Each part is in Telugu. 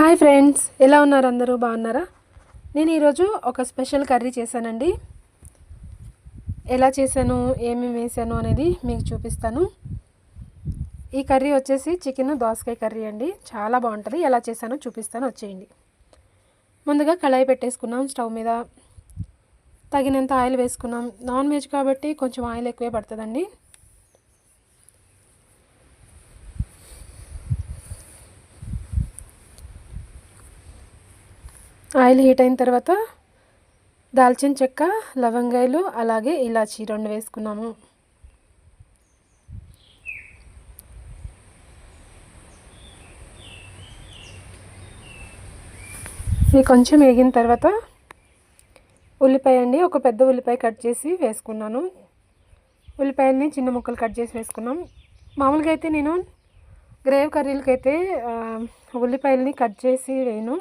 హాయ్ ఫ్రెండ్స్ ఎలా ఉన్నారు అందరూ? బాగున్నారా? నేను ఈరోజు ఒక స్పెషల్ కర్రీ చేశానండి. ఎలా చేశాను ఏమేమి వేసాను అనేది మీకు చూపిస్తాను. ఈ కర్రీ వచ్చేసి చికెన్ దోసకాయ కర్రీ అండి. చాలా బాగుంటుంది. ఎలా చేశానో చూపిస్తాను. వచ్చేయండి. ముందుగా కళాయి పెట్టేసుకున్నాం స్టవ్ మీద. తగినంత ఆయిల్ వేసుకున్నాం. నాన్ వెజ్ కాబట్టి కొంచెం ఆయిల్ ఎక్కువే పడుతుందండి. ఆయిల్ హీట్ అయిన తర్వాత దాల్చిన చెక్క లవంగాయలు అలాగే ఇలాచి రెండు వేసుకున్నాము. ఇవి కొంచెం వేగిన తర్వాత ఉల్లిపాయ అండి ఒక పెద్ద ఉల్లిపాయ కట్ చేసి వేసుకున్నాను. ఉల్లిపాయల్ని చిన్న ముక్కలు కట్ చేసి వేసుకున్నాం. మామూలుగా అయితే నేను గ్రేవ్ కర్రీలకైతే ఉల్లిపాయలని కట్ చేసి వేయను.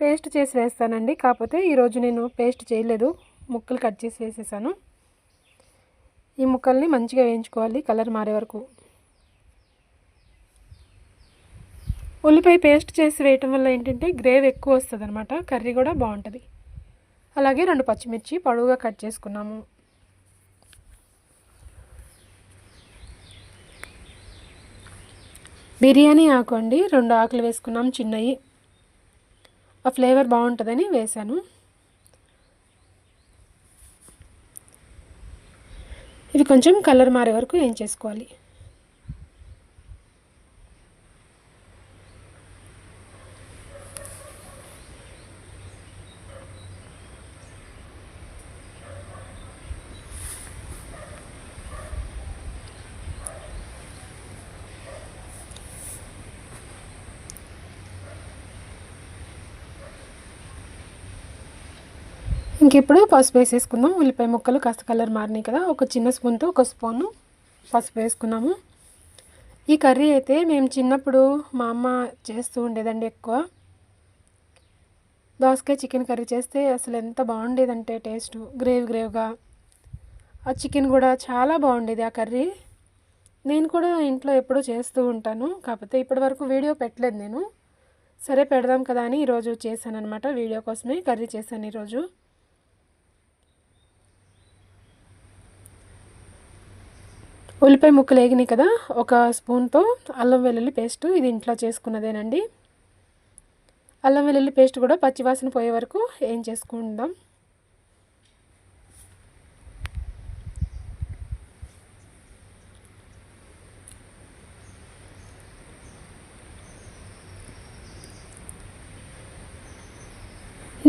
పేస్ట్ చేసి వేస్తానండి. కాకపోతే ఈరోజు నేను పేస్ట్ చేయలేదు. ముక్కలు కట్ చేసి వేసేసాను. ఈ ముక్కల్ని మంచిగా వేయించుకోవాలి. కలర్ మారే వరకు. ఉల్లిపాయ పేస్ట్ చేసి వేయటం వల్ల ఏంటంటే గ్రేవ్ ఎక్కువ వస్తుంది అనమాట కర్రీ కూడా బాగుంటుంది. అలాగే రెండు పచ్చిమిర్చి పొడవుగా కట్ చేసుకున్నాము. బిర్యానీ ఆకు అండి. రెండు ఆకులు వేసుకున్నాం. చిన్నవి ఆ ఫ్లేవర్ బాగుంటుందని వేశాను. ఇవి కొంచెం కలర్ మారే వరకు ఏం చేసుకోవాలి? ఇంక ఇప్పుడు పసుపు వేసేసుకుందాం. ఉల్లిపాయ ముక్కలు కాస్త కలర్ మారినాయి కదా. ఒక చిన్న స్పూన్తో ఒక స్పూను పసుపు వేసుకున్నాము. ఈ కర్రీ అయితే మేము చిన్నప్పుడు మా అమ్మ చేస్తూ ఉండేదండి ఎక్కువ. దోసకాయ చికెన్ కర్రీ చేస్తే అసలు ఎంత బాగుండేదంటే టేస్ట్ గ్రేవ్ గ్రేవ్గా. ఆ చికెన్ కూడా చాలా బాగుండేది ఆ కర్రీ. నేను కూడా ఇంట్లో ఎప్పుడూ చేస్తూ ఉంటాను. కాకపోతే ఇప్పటివరకు వీడియో పెట్టలేదు నేను. సరే పెడదాం కదా అని ఈరోజు చేశాను అనమాట వీడియో కోసమే కర్రీ చేశాను ఈరోజు. ఉల్లిపాయ ముక్కలు వేగినాయి కదా ఒక స్పూన్తో అల్లం వెల్లుల్లి పేస్ట్ ఇది ఇంట్లో చేసుకున్నదేనండి. అల్లం వెల్లుల్లి పేస్ట్ కూడా పచ్చివాసన పోయే వరకు ఏం చేసుకుందాం.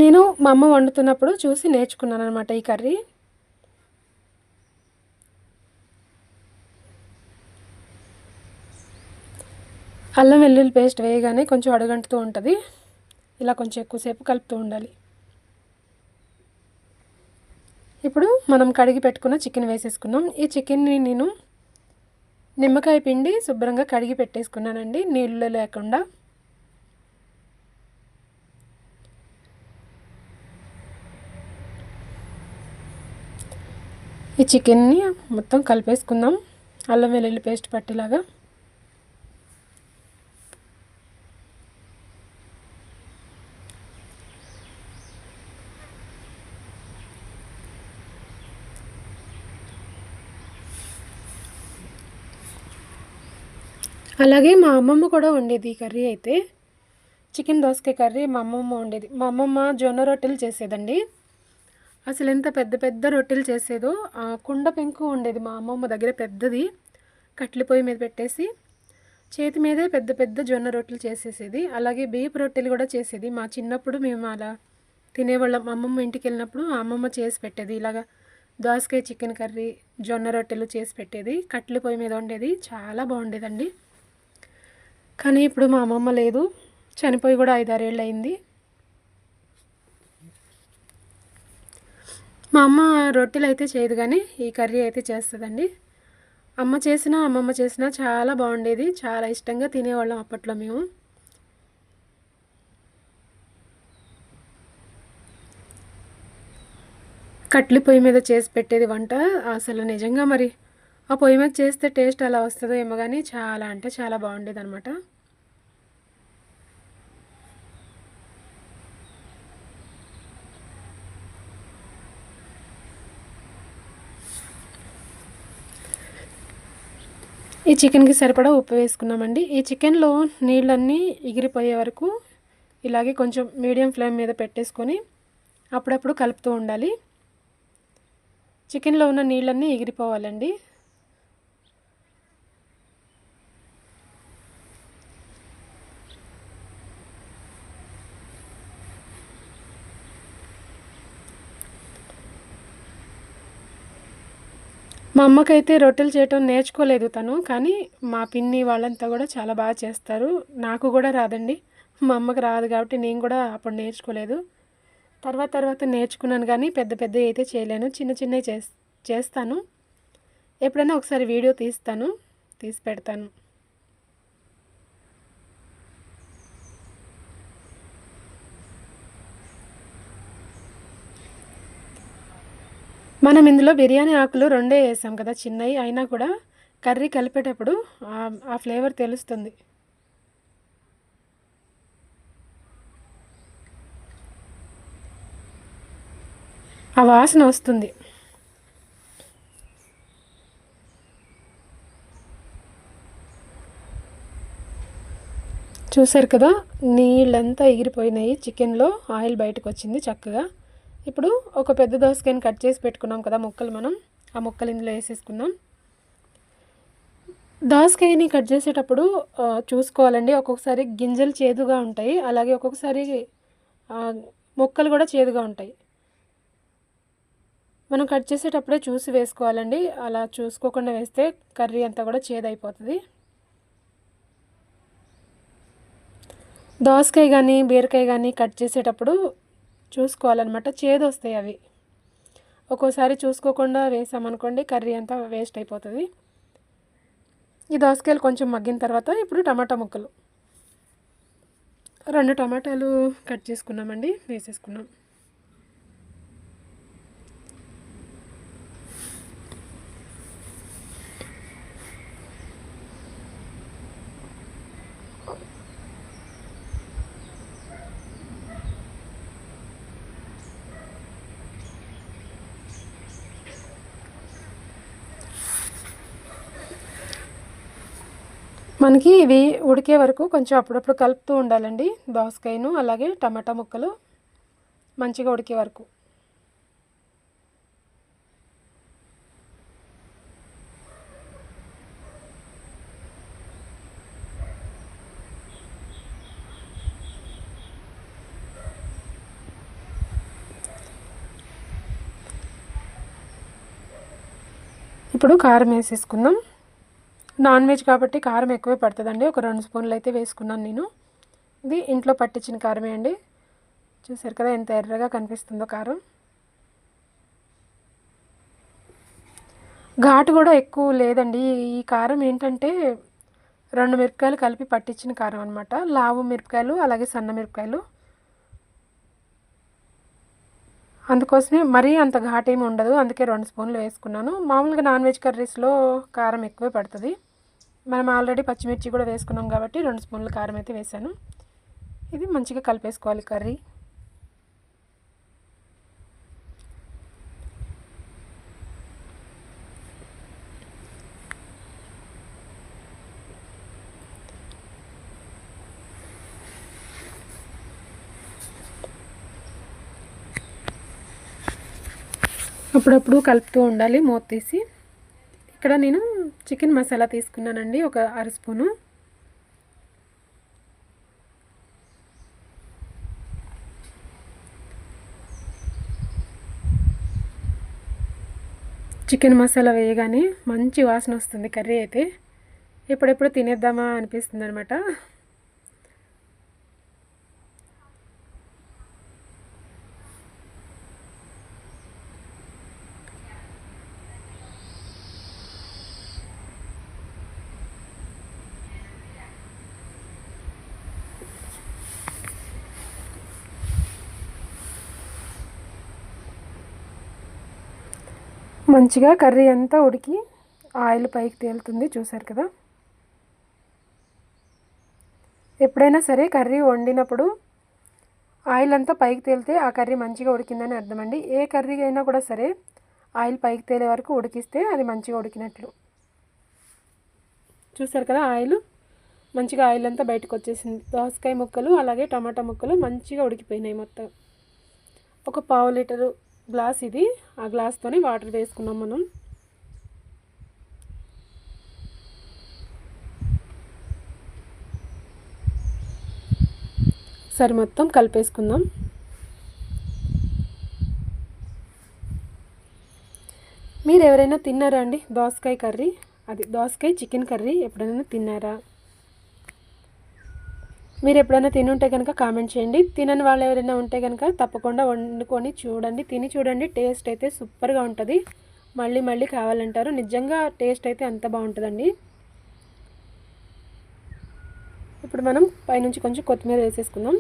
నేను మా అమ్మ వండుతున్నప్పుడు చూసి నేర్చుకున్నాను అనమాట ఈ కర్రీ. అల్లం వెల్లుల్లి పేస్ట్ వేయగానే కొంచెం అడుగంటుతూ ఉంటుంది. ఇలా కొంచెం ఎక్కువసేపు కలుపుతూ ఉండాలి. ఇప్పుడు మనం కడిగి పెట్టుకున్న చికెన్ వేసేసుకున్నాం ఈ చికెన్ని నేను నిమ్మకాయ పిండి శుభ్రంగా కడిగి పెట్టేసుకున్నానండి. నీళ్ళు లేకుండా. ఈ చికెన్ని మొత్తం కలిపేసుకుందాం. అల్లం వెల్లుల్లి పేస్ట్ పట్టేలాగా. అలాగే మా అమ్మమ్మ కూడా వండేది ఈ కర్రీ అయితే. చికెన్ దోసకాయ కర్రీ మా అమ్మమ్మ వండేది. మా అమ్మమ్మ జొన్న రొట్టెలు చేసేదండి. అసలు ఎంత పెద్ద పెద్ద రొట్టెలు చేసేదో కుండ పెంకు ఉండేది మా అమ్మమ్మ దగ్గర పెద్దది. కట్లి పొయ్యి మీద పెట్టేసి చేతి మీదే పెద్ద పెద్ద జొన్న రొట్టెలు చేసేసేది. అలాగే బియ్యపు రొట్టెలు కూడా చేసేది. మా చిన్నప్పుడు మేము అలా తినేవాళ్ళం. అమ్మమ్మ ఇంటికి వెళ్ళినప్పుడు అమ్మమ్మ చేసి పెట్టేది. ఇలాగా దోసకాయ చికెన్ కర్రీ జొన్న రొట్టెలు చేసి పెట్టేది. కట్టెల పొయ్యి మీద ఉండేది చాలా బాగుండేదండి. కానీ ఇప్పుడు మా అమ్మమ్మ లేదు. చనిపోయి కూడా ఐదారేళ్ళు అయింది మా అమ్మ రొట్టెలు అయితే చేయదు కానీ ఈ కర్రీ అయితే చేస్తుందండి. అమ్మ చేసినా అమ్మమ్మ చేసినా చాలా బాగుండేది. చాలా ఇష్టంగా తినేవాళ్ళం అప్పట్లో మేము. కట్లి పొయ్యి మీద చేసి పెట్టేది వంట. అసలు నిజంగా మరి ఆ పొయ్యి మీద చేస్తే టేస్ట్ అలా వస్తుందో ఏమో కానీ చాలా అంటే చాలా బాగుండేది అనమాట ఈ చికెన్కి సరిపడా ఉప్పు వేసుకున్నామండి. ఈ చికెన్లో నీళ్ళన్నీ ఎగిరిపోయే వరకు ఇలాగే కొంచెం మీడియం ఫ్లేమ్ మీద పెట్టేసుకొని అప్పుడప్పుడు కలుపుతూ ఉండాలి. చికెన్లో ఉన్న నీళ్ళన్నీ ఎగిరిపోవాలండి. మా అమ్మకైతే రొట్టెలు చేయటం నేర్చుకోలేదు తను కానీ మా పిన్ని వాళ్ళంతా కూడా చాలా బాగా చేస్తారు. నాకు కూడా రాదండి. మా అమ్మకి రాదు కాబట్టి నేను కూడా అప్పుడు నేర్చుకోలేదు. తర్వాత తర్వాత నేర్చుకున్నాను కానీ పెద్ద పెద్ద అయితే చేయలేను. చిన్న చిన్నవి చేస్తాను. ఎప్పుడైనా ఒకసారి వీడియో తీస్తాను తీసి పెడతాను. మనం ఇందులో బిర్యానీ ఆకులు రెండే వేసాం కదా చిన్నవి అయినా కూడా కర్రీ కలిపేటప్పుడు ఆ ఫ్లేవర్ తెలుస్తుంది. ఆ వాసన వస్తుంది. చూసారు కదా నీళ్ళంతా ఎగిరిపోయినాయి. చికెన్లో ఆయిల్ బయటకు వచ్చింది చక్కగా. ఇప్పుడు ఒక పెద్ద దోసకాయని కట్ చేసి పెట్టుకున్నాం కదా ముక్కలు మనం. ఆ ముక్కలు ఇందులో వేసేసుకుందాం. దోసకాయని కట్ చేసేటప్పుడు చూసుకోవాలండి. ఒక్కొక్కసారి గింజలు చేదుగా ఉంటాయి. అలాగే ఒక్కొక్కసారి ముక్కలు కూడా చేదుగా ఉంటాయి. మనం కట్ చేసేటప్పుడే చూసి వేసుకోవాలండి. అలా చూసుకోకుండా వేస్తే కర్రీ అంతా కూడా చేదైపోతుంది. దోసకాయ కానీ బీరకాయ కానీ కట్ చేసేటప్పుడు చూసుకోవాలన్నమాట. చేదు వస్తాయి అవి. ఒక్కోసారి చూసుకోకుండా వేసామనుకోండి కర్రీ అంతా వేస్ట్ అయిపోతుంది. ఈ దోసకాయలు కొంచెం మగ్గిన తర్వాత ఇప్పుడు టమాటా ముక్కలు. రెండు టమాటాలు కట్ చేసుకున్నామండి వేసేసుకున్నాం. మనకి ఇవి ఉడికే వరకు కొంచెం అప్పుడప్పుడు కలుపుతూ ఉండాలండి. దోసకాయను అలాగే టమాటా ముక్కలు మంచిగా ఉడికే వరకు. ఇప్పుడు కారం వేసేసుకుందాం. నాన్ వెజ్ కాబట్టి కారం ఎక్కువే పడుతుందండి. ఒక రెండు స్పూన్లు అయితే వేసుకున్నాను నేను. ఇది ఇంట్లో పట్టించిన కారమే అండి. చూసారు కదా ఎంత ఎర్రగా కనిపిస్తుందో కారం. ఘాటు కూడా ఎక్కువ లేదండి. ఈ కారం ఏంటంటే రెండు మిరపకాయలు కలిపి పట్టించిన కారం అనమాట లావు మిరపకాయలు అలాగే సన్న మిరపకాయలు. అందుకోసమే మరీ అంత ఘాటు ఏమి ఉండదు. అందుకే రెండు స్పూన్లు వేసుకున్నాను. మామూలుగా నాన్ వెజ్ కర్రీస్లో కారం ఎక్కువే పడుతుంది. మనం ఆల్రెడీ పచ్చిమిర్చి కూడా వేసుకున్నాం కాబట్టి రెండు స్పూన్లు కారం అయితే వేసాను. ఇది మంచిగా కలిపేసుకోవాలి కర్రీ. అప్పుడప్పుడు కలుపుతూ ఉండాలి మూత తీసి. ఇక్కడ నేను చికెన్ మసాలా తీసుకున్నానండి ఒక అర స్పూను. చికెన్ మసాలా వేయగానే మంచి వాసన వస్తుంది కర్రీ అయితే. ఎప్పుడెప్పుడు తినేద్దామా అనిపిస్తుంది అనమాట మంచిగా కర్రీ అంతా ఉడికి ఆయిల్ పైకి తేలుతుంది చూసారు కదా? ఎప్పుడైనా సరే కర్రీ వండినప్పుడు ఆయిల్ అంతా పైకి తేలితే ఆ కర్రీ మంచిగా ఉడికిందని అర్థమండి. ఏ కర్రీ అయినా కూడా సరే ఆయిల్ పైకి తేలే వరకు ఉడికిస్తే అది మంచిగా ఉడికినట్లు. చూసారు కదా ఆయిల్? మంచిగా ఆయిల్ అంతా బయటకు వచ్చేసింది. దోసకాయ ముక్కలు అలాగే టమాటా ముక్కలు మంచిగా ఉడికిపోయినాయి మొత్తం. ఒక పావు లీటరు గ్లాస్ ఇది. ఆ గ్లాస్తోని వాటర్ వేసుకున్నాం మనం. సరే మొత్తం కలిపేసుకుందాం. మీరు ఎవరైనా తిన్నారా అండి? దోసకాయ కర్రీ? అది దోసకాయ చికెన్ కర్రీ ఎప్పుడైనా తిన్నారా? మీరు ఎప్పుడైనా తినుంటే కనుక కామెంట్ చేయండి. తినని వాళ్ళు ఎవరైనా ఉంటే కనుక తప్పకుండా వండుకొని చూడండి. తిని చూడండి. టేస్ట్ అయితే సూపర్గా ఉంటుంది. మళ్ళీ మళ్ళీ కావాలంటారు. నిజంగా టేస్ట్ అయితే అంత బాగుంటుందండి. ఇప్పుడు మనం పైనుంచి కొంచెం కొత్తిమీర వేసేసుకుందాం.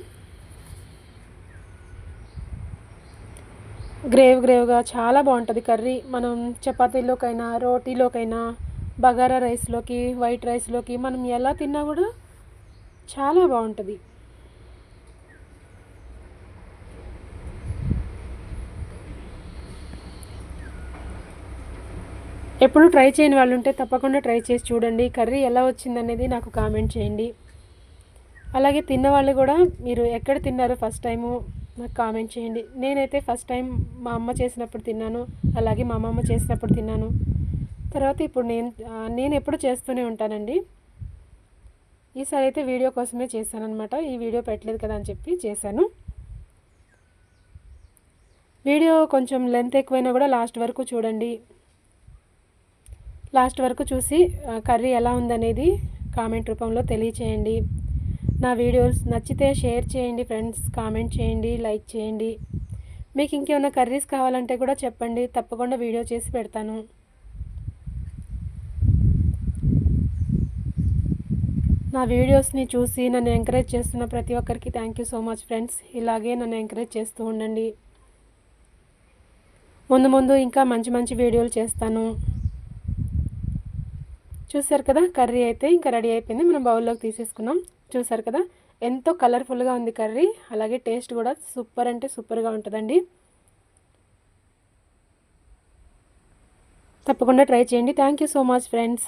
గ్రేవ్ గ్రేవ్గా చాలా బాగుంటుంది కర్రీ. మనం చపాతీలోకైనా రోటీలోకైనా బగారా రైస్లోకి వైట్ రైస్లోకి మనం ఎలా తిన్నా కూడా చాలా బాగుంటుంది. ఎప్పుడు ట్రై చేయని వాళ్ళు ఉంటే తప్పకుండా ట్రై చేసి చూడండి. కర్రీ ఎలా వచ్చిందనేది నాకు కామెంట్ చేయండి. అలాగే తిన్న వాళ్ళు కూడా మీరు ఎక్కడ తిన్నారు ఫస్ట్ టైము నాకు కామెంట్ చేయండి. నేనైతే ఫస్ట్ టైం మా అమ్మ చేసినప్పుడు తిన్నాను. అలాగే మా అమ్మమ్మ చేసినప్పుడు తిన్నాను. తర్వాత ఇప్పుడు నేను నేను ఎప్పుడు చేస్తూనే ఉంటానండి. ఈసారి అయితే వీడియో కోసమే చేశాను అనమాట ఈ వీడియో పెట్టలేదు కదా అని చెప్పి చేశాను. వీడియో కొంచెం లెంత్ ఎక్కువైనా కూడా లాస్ట్ వరకు చూడండి. లాస్ట్ వరకు చూసి కర్రీ ఎలా ఉందనేది కామెంట్ రూపంలో తెలియచేయండి. నా వీడియోస్ నచ్చితే షేర్ చేయండి ఫ్రెండ్స్ కామెంట్ చేయండి లైక్ చేయండి. మీకు ఇంకేమైనా కర్రీస్ కావాలంటే కూడా చెప్పండి. తప్పకుండా వీడియో చేసి పెడతాను. నా వీడియోస్ని చూసి నన్ను ఎంకరేజ్ చేస్తున్న ప్రతి ఒక్కరికి thank you so much friends ఇలాగే నన్ను ఎంకరేజ్ చేస్తూ ఉండండి. ముందు ముందు ఇంకా మంచి మంచి వీడియోలు చేస్తాను. చూసారు కదా? కర్రీ అయితే ఇంకా రెడీ అయిపోయింది. మనం బౌల్లోకి తీసేసుకున్నాం. చూసారు కదా? ఎంతో కలర్ఫుల్గా ఉంది కర్రీ. అలాగే టేస్ట్ కూడా సూపర్ అంటే సూపర్గా ఉంటుందండి. తప్పకుండా ట్రై చేయండి. Thank you so much friends